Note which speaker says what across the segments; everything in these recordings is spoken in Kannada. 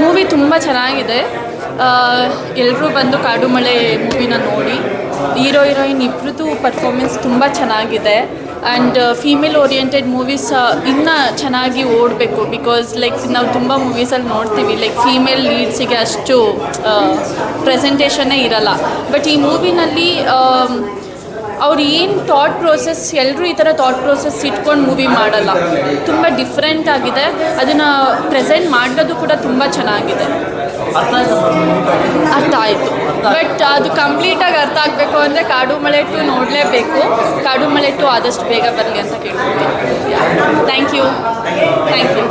Speaker 1: ಮೂವಿ ತುಂಬ ಚೆನ್ನಾಗಿದೆ. ಎಲ್ಲರೂ ಬಂದು ಕಾಡು ಮಳೆ ಮೂವಿನ ನೋಡಿ. ಹೀರೋ, ಹೀರೋಯಿನ್ ಇಬ್ಬರದ್ದು ಪರ್ಫಾರ್ಮೆನ್ಸ್ ತುಂಬ ಚೆನ್ನಾಗಿದೆ. ಆ್ಯಂಡ್ ಫೀಮೇಲ್ ಓರಿಯೆಂಟೆಡ್ ಮೂವೀಸ್ ಇನ್ನೂ ಚೆನ್ನಾಗಿ ಓಡಬೇಕು. ಬಿಕಾಸ್ ಲೈಕ್ ನಾವು ತುಂಬ ಮೂವೀಸಲ್ಲಿ ನೋಡ್ತೀವಿ. ಲೈಕ್ ಫೀಮೇಲ್ ಲೀಡ್ಸಿಗೆ ಅಷ್ಟು ಪ್ರೆಸೆಂಟೇಷನ್ನೇ ಇರಲ್ಲ. ಬಟ್ ಈ ಮೂವಿನಲ್ಲಿ ಅವ್ರು ಏನು ಥಾಟ್ ಪ್ರೋಸೆಸ್ ಎಲ್ಲರೂ ಈ ಥರ ಥಾಟ್ ಪ್ರೋಸೆಸ್ ಇಟ್ಕೊಂಡು ಮೂವಿ ಮಾಡಲ್ಲ. ತುಂಬ ಡಿಫ್ರೆಂಟ್ ಆಗಿದೆ. ಅದನ್ನು ಪ್ರೆಸೆಂಟ್ ಮಾಡೋದು ಕೂಡ ತುಂಬ ಚೆನ್ನಾಗಿದೆ. ಅರ್ಥ ಆಯಿತು ಬಟ್ ಅದು ಕಂಪ್ಲೀಟಾಗಿ ಅರ್ಥ ಆಗಬೇಕು ಅಂದರೆ ಕಾಡು ಮಳೆ ಟು ನೋಡಲೇಬೇಕು. ಕಾಡು ಮಳೆ ಟು ಆದಷ್ಟು ಬೇಗ ಬರಲಿ ಅಂತ ಕೇಳ್ಕೊತೀನಿ. ಥ್ಯಾಂಕ್ ಯು ಥ್ಯಾಂಕ್ ಯು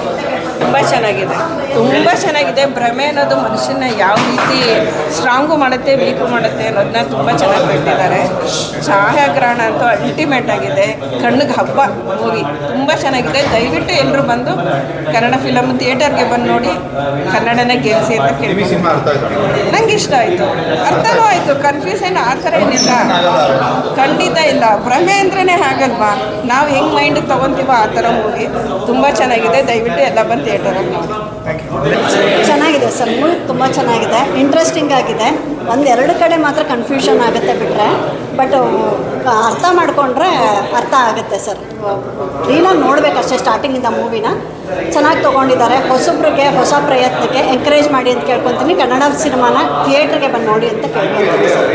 Speaker 2: ತುಂಬ ಚೆನ್ನಾಗಿದೆ. ತುಂಬ ಚೆನ್ನಾಗಿದೆ. ಭ್ರಮೆ ಅನ್ನೋದು ಮನುಷ್ಯನ ಯಾವ ರೀತಿ ಸ್ಟ್ರಾಂಗು ಮಾಡುತ್ತೆ ವೀಕು ಮಾಡುತ್ತೆ ಅನ್ನೋದನ್ನ ತುಂಬ ಚೆನ್ನಾಗಿ ಬಿಟ್ಟಿದ್ದಾರೆ. ಛಾಯಾಗ್ರಹಣ ಅಂತೂ ಅಲ್ಟಿಮೇಟ್ ಆಗಿದೆ. ಕಣ್ಣಿಗೆ ಹಬ್ಬ ಮೂವಿ ತುಂಬ ಚೆನ್ನಾಗಿದೆ. ದಯವಿಟ್ಟು ಎಲ್ಲರೂ ಬಂದು ಕನ್ನಡ ಫಿಲಮ್ ಥಿಯೇಟರ್ಗೆ ಬಂದು ನೋಡಿ ಕನ್ನಡನೇ ಗೆಲ್ಸಿ ಅಂತ ಕೇಳಿ ನಂಗೆ ಇಷ್ಟ ಆಯಿತು. ಅರ್ಥನೂ ಆಯಿತು. ಕನ್ಫ್ಯೂಷನ್ ಆ ಥರ ಏನಿಲ್ಲ. ಖಂಡಿತ ಇಲ್ಲ. ಭ್ರಮೆ ಅಂದ್ರೇ ಹಾಗಲ್ವಾ? ನಾವು ಹೆಂಗೆ ಮೈಂಡಿಗೆ ತೊಗೊತೀವೋ ಆ ಥರ ಮೂವಿ ತುಂಬ ಚೆನ್ನಾಗಿದೆ. ದಯವಿಟ್ಟು ಎಲ್ಲ ಬಂದು ಥಿಯೇಟರಲ್ಲಿ
Speaker 3: ಚೆನ್ನಾಗಿದೆ ಸರ್ ಮೂವಿ ತುಂಬ ಚೆನ್ನಾಗಿದೆ. ಇಂಟ್ರೆಸ್ಟಿಂಗ್ ಆಗಿದೆ. ಒಂದೆರಡು ಕಡೆ ಮಾತ್ರ ಕನ್ಫ್ಯೂಷನ್ ಆಗುತ್ತೆ ಬಿಟ್ಟರೆ ಬಟ್ ಅರ್ಥ ಮಾಡಿಕೊಂಡ್ರೆ ಅರ್ಥ ಆಗುತ್ತೆ ಸರ್. ರೀಲಾಗಿ ನೋಡಬೇಕಷ್ಟೇ ಸ್ಟಾರ್ಟಿಂಗಿಂದ ಮೂವಿನ ಚೆನ್ನಾಗಿ ತೊಗೊಂಡಿದ್ದಾರೆ. ಹೊಸಬ್ರಿಗೆ ಹೊಸ ಪ್ರಯತ್ನಕ್ಕೆ ಎಂಕರೇಜ್ ಮಾಡಿ ಅಂತ ಕೇಳ್ಕೊತೀನಿ. ಕನ್ನಡ ಸಿನಿಮಾನ ಥಿಯೇಟ್ರಿಗೆ ಬಂದು ನೋಡಿ ಅಂತ ಕೇಳ್ಕೊತೀನಿ ಸರ್.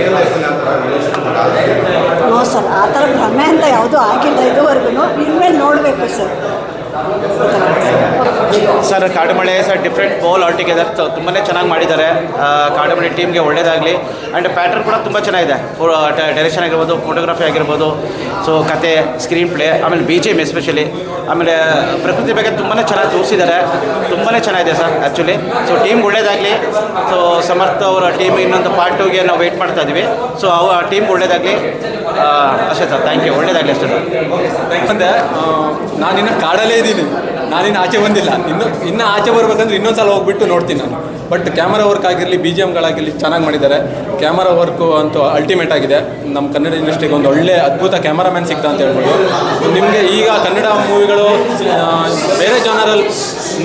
Speaker 3: ನೋ ಸರ್, ಆ ಥರ ಭ್ರಮೆ ಅಂತ ಯಾವುದೂ ಆಗಿಲ್ಲ ಇದುವರೆಗೂ ಇನ್ಮೇಲೆ ನೋಡಬೇಕು sir.
Speaker 4: Sir Kadumale sir different ಬೋಲ್ ಆಲ್ ಟುಗೆದರ್ ತುಂಬಾ ಚೆನ್ನಾಗಿ ಮಾಡಿದ್ದಾರೆ. ಆ, ಕಾಡುಮಳೆ ಟೀಮ್ಗೆ ಒಳ್ಳೆಯದಾಗಲಿ ಆ್ಯಂಡ್ ಪ್ಯಾಟರ್ನ್ ಕೂಡ ತುಂಬ ಚೆನ್ನಾಗಿದೆ. ಡೈರೆಕ್ಷನ್ ಆಗಿರ್ಬೋದು ಫೋಟೋಗ್ರಫಿ ಆಗಿರ್ಬೋದು. ಸೊ ಕತೆ ಸ್ಕ್ರೀನ್ ಪ್ಲೇ ಆಮೇಲೆ ಬಿ ಜಿ ಎಂ ಎಸ್ಪೆಷಲಿ ಆಮೇಲೆ ಪ್ರಕೃತಿ ಬಗ್ಗೆ ತುಂಬಾ ಚೆನ್ನಾಗಿ ತೋರಿಸಿದ್ದಾರೆ. ತುಂಬಾ ಚೆನ್ನಾಗಿದೆ ಸರ್ ಆ್ಯಕ್ಚುಲಿ ಸೊ ಟೀಮ್ ಒಳ್ಳೇದಾಗಲಿ. ಸೊ ಸಮರ್ಥ ಅವರ ಟೀಮ್ ಇನ್ನೊಂದು ಪಾರ್ಟ್ ಟೂಗೆ ನಾವು ವೆಯ್ಟ್ ಮಾಡ್ತಾ ಇದ್ದೀವಿ ಸೊ ಅವ ಟೀಮ್ ಒಳ್ಳೇದಾಗಲಿ. ಅಷ್ಟೇ ಸರ್ ಥ್ಯಾಂಕ್ ಯು ಒಳ್ಳೇದಾಗಲಿ ಅಷ್ಟೇ ಸರ್.
Speaker 5: ಅಂದರೆ ನಾನಿನ್ನು ಕಾಡಲ್ಲೇ ಇದ್ದೀನಿ. ನಾನಿನ್ನು ಆಚೆ ಬಂದಿಲ್ಲ. ಇನ್ನು ಇನ್ನೂ ಆಚೆ ಬರ್ಬೇಕಂದ್ರೆ ಇನ್ನೊಂದು ಸಲ ಹೋಗ್ಬಿಟ್ಟು ನೋಡ್ತೀನಿ ನಾನು. ಬಟ್ ಕ್ಯಾಮರಾ ವರ್ಕ್ ಆಗಿರಲಿ ಬಿ ಜಿ ಎಮ್ಗಳಾಗಿರಲಿ ಚೆನ್ನಾಗಿ ಮಾಡಿದ್ದಾರೆ. ಕ್ಯಾಮರಾ ವರ್ಕು ಅಂತೂ ಅಲ್ಟಿಮೇಟ್ ಆಗಿದೆ. ನಮ್ಮ ಕನ್ನಡ ಇಂಡಸ್ಟ್ರಿಗೆ ಒಂದು ಒಳ್ಳೆ ಅದ್ಭುತ ಕ್ಯಾಮರಾಮ್ಯಾನ್ ಸಿಗ್ತಾ ಅಂತ ಹೇಳ್ಬೋದು. ನಿಮಗೆ ಈಗ ಕನ್ನಡ ಮೂವಿಗಳು ಬೇರೆ ಜಾನರಲ್ಲಿ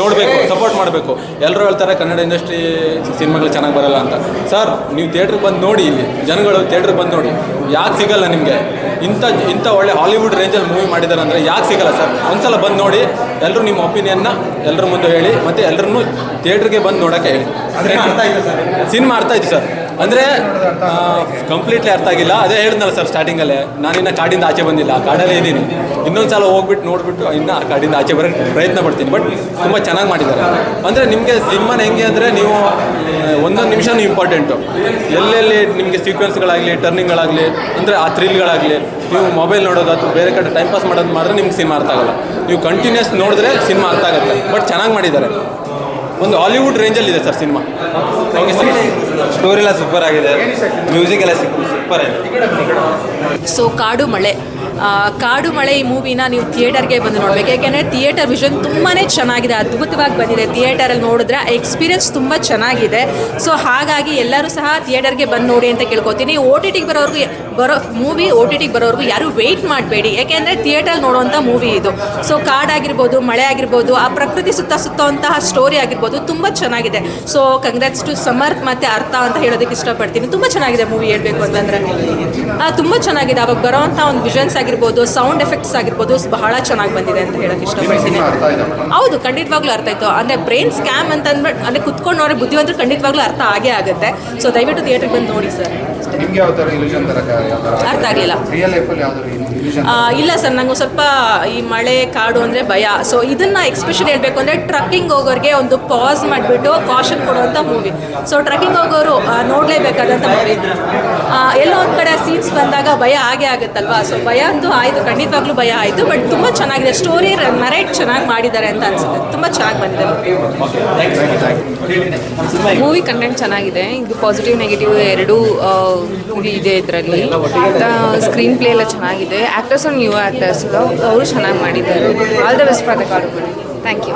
Speaker 5: ನೋಡಬೇಕು ಸಪೋರ್ಟ್ ಮಾಡಬೇಕು. ಎಲ್ಲರೂ ಹೇಳ್ತಾರೆ ಕನ್ನಡ ಇಂಡಸ್ಟ್ರಿ ಸಿನಿಮಾಗಳು ಚೆನ್ನಾಗಿ ಬರಲ್ಲ ಅಂತ. ಸರ್ ನೀವು ಥಿಯೇಟ್ರಿಗೆ ಬಂದು ನೋಡಿ ಇಲ್ಲಿ ಜನಗಳು ಥಿಯೇಟ್ರಿಗೆ ಬಂದು ನೋಡಿ. ಯಾಕೆ ಸಿಗಲ್ಲ ನಿಮಗೆ? ಇಂಥ ಇಂಥ ಒಳ್ಳೆ ಹಾಲಿವುಡ್ ರೇಂಜಲ್ಲಿ ಮೂವಿ ಮಾಡಿದ್ದಾರೆ ಅಂದರೆ ಯಾಕೆ ಸಿಗಲ್ಲ ಸರ್ ಒಂದ್ಸಲ ಬಂದು ನೋಡಿ ಎಲ್ಲರೂ ನಿಮ್ಮ ಒಪಿನಿಯನ್ನ ಎಲ್ಲರ ಮುಂದೆ ಹೇಳಿ ಮತ್ತು ಎಲ್ಲರನ್ನೂ ಥಿಯೇಟ್ರಿಗೆ ಬಂದು ನೋಡೋಕ್ಕೆ ಹೇಳಿ. ಸಿನಿಮಾ ಅರ್ಥ ಆಯ್ತು ಸರ್ ಅಂದರೆ ಕಂಪ್ಲೀಟ್ಲಿ ಅರ್ಥ ಆಗಿಲ್ಲ. ಅದೇ ಹೇಳಿದ್ನಲ್ಲ ಸರ್ ಸ್ಟಾರ್ಟಿಂಗಲ್ಲೇ ನಾನಿನ್ನು ಕಾಡಿಂದ ಆಚೆ ಬಂದಿಲ್ಲ ಕಾಡಲ್ಲೇ ಇದ್ದೀನಿ. ಇನ್ನೊಂದು ಸಲ ಹೋಗ್ಬಿಟ್ಟು ನೋಡಿಬಿಟ್ಟು ಇನ್ನು ಕಾಡಿಂದ ಆಚೆ ಬರೋಕ್ಕೆ ಪ್ರಯತ್ನ ಪಡ್ತೀನಿ. ಬಟ್ ತುಂಬ ಚೆನ್ನಾಗಿ ಮಾಡಿದ್ದಾರೆ. ಅಂದರೆ ನಿಮಗೆ ಸಿನಿಮಾನ ಹೆಂಗೆ ಅಂದರೆ ನೀವು ಒಂದೊಂದು ನಿಮಿಷನೂ ಇಂಪಾರ್ಟೆಂಟು ಎಲ್ಲೆಲ್ಲಿ ನಿಮಗೆ ಸೀಕ್ವೆನ್ಸ್ಗಳಾಗಲಿ ಟರ್ನಿಂಗ್ಗಳಾಗಲಿ ಅಂದರೆ ಆ ಥ್ರಿಲ್ಗಳಾಗಲಿ ನೀವು ಮೊಬೈಲ್ ನೋಡೋದು ಅಥವಾ ಬೇರೆ ಕಡೆ ಟೈಮ್ ಪಾಸ್ ಮಾಡೋದು ಮಾಡಿದ್ರೆ ನಿಮ್ಗೆ ಸಿನಿಮಾ ಅರ್ಥ ಆಗಲ್ಲ. ನೀವು ಕಂಟಿನ್ಯೂಸ್ ನೋಡಿದ್ರೆ ಸಿನಿಮಾ ಅರ್ಥ ಆಗುತ್ತೆ. ಬಟ್ ಚೆನ್ನಾಗಿ ಮಾಡಿದ್ದಾರೆ. ಒಂದು ಹಾಲಿವುಡ್ ರೇಂಜಲ್ಲಿ ಇದೆ sir cinema. Thank you sir
Speaker 6: story ಎಲ್ಲ ಸೂಪರ್ ಆಗಿದೆ. ಮ್ಯೂಸಿಕ್ ಎಲ್ಲ ಸೂಪರ್ ಆಗಿದೆ.
Speaker 7: ಸೊ ಕಾಡು ಮಳೆ. ಕಾಡು ಮಳೆ ಈ ಮೂವಿನ ನೀವು ಥಿಯೇಟರ್ಗೆ ಬಂದು ನೋಡಬೇಕು. ಯಾಕೆಂದರೆ ಥಿಯೇಟರ್ ವಿಷನ್ ತುಂಬಾ ಚೆನ್ನಾಗಿದೆ, ಅದ್ಭುತವಾಗಿ ಬಂದಿದೆ. ಥಿಯೇಟರಲ್ಲಿ ನೋಡಿದ್ರೆ ಎಕ್ಸ್ಪೀರಿಯನ್ಸ್ ತುಂಬ ಚೆನ್ನಾಗಿದೆ. ಸೊ ಹಾಗಾಗಿ ಎಲ್ಲರೂ ಸಹ ಥಿಯೇಟರ್ಗೆ ಬಂದು ನೋಡಿ ಅಂತ ಕೇಳ್ಕೊತೀನಿ. ಓ ಟಿ ಟಿಗೆ ಬರೋರ್ಗು ಬರೋ ಮೂವಿ ಓ ಟಿ ಟಿಗೆ ಬರೋರ್ಗು ಯಾರು ವೆಯ್ಟ್ ಮಾಡಬೇಡಿ. ಯಾಕೆಂದರೆ ಥಿಯೇಟರ್ ನೋಡುವಂಥ ಮೂವಿ ಇದು. ಸೊ ಕಾಡಾಗಿರ್ಬೋದು ಮಳೆ ಆಗಿರ್ಬೋದು ಆ ಪ್ರಕೃತಿ ಸುತ್ತ ಸುತ್ತುವಂತಹ ಸ್ಟೋರಿ ಆಗಿರ್ಬೋದು ತುಂಬ ಚೆನ್ನಾಗಿದೆ. ಸೊ ಕಂಗ್ರಾಟ್ಸ್ ಟು ಸಮರ್ಥ್ ಮತ್ತು ಅರ್ಥ ಅಂತ ಹೇಳೋದಕ್ಕೆ ಇಷ್ಟಪಡ್ತೀನಿ. ತುಂಬ ಚೆನ್ನಾಗಿದೆ ಮೂವಿ ಹೇಳಬೇಕು ಅಂತಂದರೆ. ತುಂಬ ಚೆನ್ನಾಗಿದೆ. ಅವಾಗ ಬರೋವಂಥ ಒಂದು ವಿಷನ್ಸ್ ಆಗಿರ್ಬೋದು ಸೌಂಡ್ ಎಫೆಕ್ಟ್ಸ್ ಆಗಿರ್ಬೋದು ಬಹಳ ಚೆನ್ನಾಗಿ ಬಂದಿದೆ ಅಂತ ಹೇಳಕ್ಕೆ ಇಷ್ಟಪಡ್ತೀನಿ. ಹೌದು ಖಂಡಿತವಾಗ್ಲೂ ಅರ್ಥ ಆಯ್ತು. ಅಂದರೆ ಬ್ರೈನ್ ಸ್ಕ್ಯಾಮ್ ಅಂತ ಅಂದ್ಬಿಟ್ಟು ಅಂದರೆ ಕುತ್ಕೊಂಡು ನೋಡಿ ಬುದ್ಧಿವಂತರು ಖಂಡಿತವಾಗ್ಲೂ ಅರ್ಥ ಆಗೇ ಆಗುತ್ತೆ. ಸೊ ದಯವಿಟ್ಟು ಥಿಯೇಟ್ರಿಗೆ ಬಂದು ನೋಡಿ ಸರ್
Speaker 8: ನಿಮ್ಗೆ ಯಾವ ಥರ ಇಲ್ಯೂಷನ್ ತರ ಥರ
Speaker 7: ಅರ್ಥ ಆಗಲಿಲ್ಲ
Speaker 8: ರಿಯಲ್ ಲೈಫಲ್ಲಿ ಯಾವ್ದಾದ್ರು ಇಲ್ಯೂಷನ್
Speaker 7: ಆ, ಇಲ್ಲ ಸರ್ ನಂಗೆ ಸ್ವಲ್ಪ ಈ ಮಳೆ ಕಾಡು ಅಂದರೆ ಭಯ. ಸೊ ಇದನ್ನು ಎಕ್ಸ್ಪೆಷಲಿ ಹೇಳಬೇಕು ಅಂದರೆ ಟ್ರಕ್ಕಿಂಗ್ ಹೋಗೋರಿಗೆ ಒಂದು ಪಾಸ್ ಮಾಡಿಬಿಟ್ಟು ಕಾಶನ್ ಕೊಡುವಂಥ ಮೂವಿ ಸೊ ಟ್ರಕ್ಕಿಂಗ್ ಹೋಗೋರು ನೋಡ್ಲೇಬೇಕಾದಂತ ನೋಡಲೇಬೇಕಾದಂಥ ಮೂವಿ ಎಲ್ಲೋ ಒಂದು ಕಡೆ ಸೀನ್ಸ್ ಬಂದಾಗ ಭಯ ಆಗೇ ಆಗುತ್ತಲ್ವಾ? ಸೊ ಭಯ ಅಂತೂ ಆಯಿತು ಖಂಡಿತವಾಗ್ಲೂ ಭಯ ಆಯಿತು ಬಟ್ ತುಂಬ ಚೆನ್ನಾಗಿದೆ. ಸ್ಟೋರಿ ನರೇಟ್ ಚೆನ್ನಾಗಿ ಮಾಡಿದ್ದಾರೆ ಅಂತ ಅನಿಸುತ್ತೆ. ತುಂಬ ಚೆನ್ನಾಗಿ ಬಂದಿದೆ
Speaker 1: ಮೂವಿ ಕಂಟೆಂಟ್ ಚೆನ್ನಾಗಿದೆ. ಇದು ಪಾಸಿಟಿವ್ ನೆಗೆಟಿವ್ ಎರಡೂ ಇದು ಇದೆ ಇದರಲ್ಲಿ. ಸ್ಕ್ರೀನ್ ಪ್ಲೇ ಎಲ್ಲ ಚೆನ್ನಾಗಿದೆ. ಆಕ್ಟರ್ಸ್ ಆ್ಯಕ್ಟರ್ಸ್ ನ್ಯೂ ಆಕ್ಟರ್ಸ್ ಅವರು ಚೆನ್ನಾಗಿ ಮಾಡಿದ್ದಾರೆ. All the best for the thank you